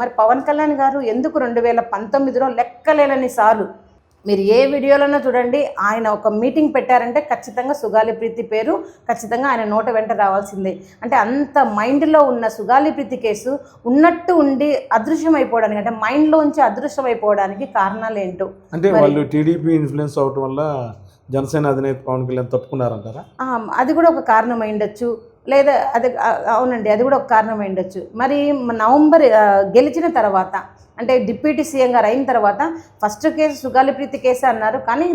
మరి పవన్ కళ్యాణ్ గారు ఎందుకు రెండు వేల పంతొమ్మిదిలో లెక్కలేనని సార్లు? మీరు ఏ వీడియోలోనో చూడండి ఆయన ఒక మీటింగ్ పెట్టారంటే ఖచ్చితంగా సుగాలి ప్రీతి పేరు ఖచ్చితంగా ఆయన నోట వెంట రావాల్సిందే. అంటే అంత మైండ్లో ఉన్న సుగాలి ప్రీతి కేసు ఉన్నట్టు ఉండి అదృశ్యం అయిపోవడానికి అంటే మైండ్లోంచి అదృశ్యం అయిపోవడానికి కారణాలు ఏంటో? అంటే వాళ్ళు టీడీపీ ఇన్ఫ్లుయెన్స్ అవటం వల్ల జనసేన అధినేత పవన్ కళ్యాణ్ తప్పుకున్నారంటారా? అది కూడా ఒక కారణం అయి ఉండొచ్చు లేదా అది అవునండి అది కూడా ఒక కారణం ఉండొచ్చు. మరి నవంబర్ గెలిచిన తర్వాత అంటే డిప్యూటీ సీఎం గారు అయిన తర్వాత ఫస్ట్ కేసు సుగాలిప్రీతి కేసు కేసే అన్నారు. కానీ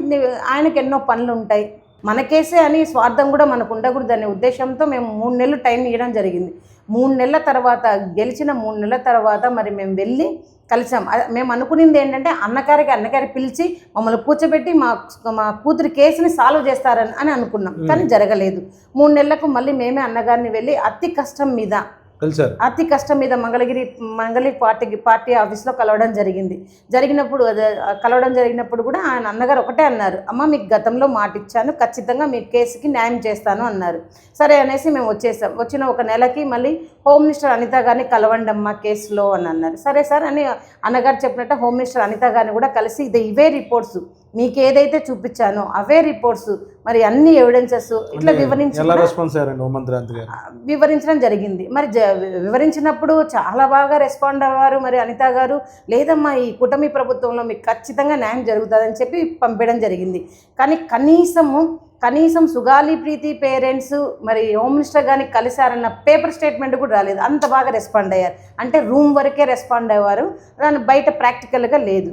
ఆయనకు ఎన్నో పనులు ఉంటాయి. మన కేసే అని స్వార్థం కూడా మనకు ఉండకూడదు అనే ఉద్దేశంతో మేము మూడు నెలలు టైం ఇవ్వడం జరిగింది. మూడు నెలల తర్వాత గెలిచిన మూడు నెలల తర్వాత మరి మేము వెళ్ళి కలిసాం. మేము అనుకునింది ఏంటంటే అన్నగారికి అన్నగారి పిలిచి మమ్మల్ని కూర్చోబెట్టి మా మా కూతురి కేసుని సాల్వ్ చేస్తారని అని అనుకున్నాం. కానీ జరగలేదు. మూడు నెలలకు మళ్ళీ మేమే అన్నగారిని వెళ్ళి అతి కష్టం మీద కలిసారు అతి కష్టం మీద మంగళగిరి మంగళగిరి పార్టీ పార్టీ ఆఫీస్లో కలవడం జరిగింది. జరిగినప్పుడు కలవడం జరిగినప్పుడు కూడా ఆయన అన్నగారు ఒకటే అన్నారు అమ్మ మీకు గతంలో మాట ఇచ్చాను ఖచ్చితంగా మీ కేసుకి న్యాయం చేస్తాను అన్నారు. సరే అనేసి మేము వచ్చేసాం. వచ్చిన ఒక నెలకి మళ్ళీ హోమ్ మినిస్టర్ అనిత గారిని కలవండి అమ్మ కేసులో అని అన్నారు. సరే సార్ అని అన్నగారు చెప్పినట్టు హోమ్ మినిస్టర్ అనిత గారిని కూడా కలిసి ఇది ఇవే రిపోర్ట్స్. మీకు ఏదైతే చూపించానో అవే రిపోర్ట్స్ మరి అన్ని ఎవిడెన్సెస్ ఇట్లా వివరించి ఎలా కూడా- రెస్పాన్స్ అయ్యారండి హోంమంత్రి అంత గారు? వివరించడం జరిగింది. మరి జ వివరించినప్పుడు చాలా బాగా రెస్పాండ్ అవ్వారు మరి అనిత గారు. లేదమ్మా ఈ కూటమి ప్రభుత్వంలో మీకు ఖచ్చితంగా న్యాయం జరుగుతుందని చెప్పి పంపించడం జరిగింది. కానీ కనీసము కనీసం సుగాలి ప్రీతి పేరెంట్స్ మరి హోమ్ మినిస్టర్ గారిని కలిశారన్న పేపర్ స్టేట్మెంట్ కూడా రాలేదు. అంత బాగా రెస్పాండ్ అయ్యారు. అంటే రూమ్ వరకే రెస్పాండ్ అయ్యారు దాని బయట ప్రాక్టికల్గా లేదు.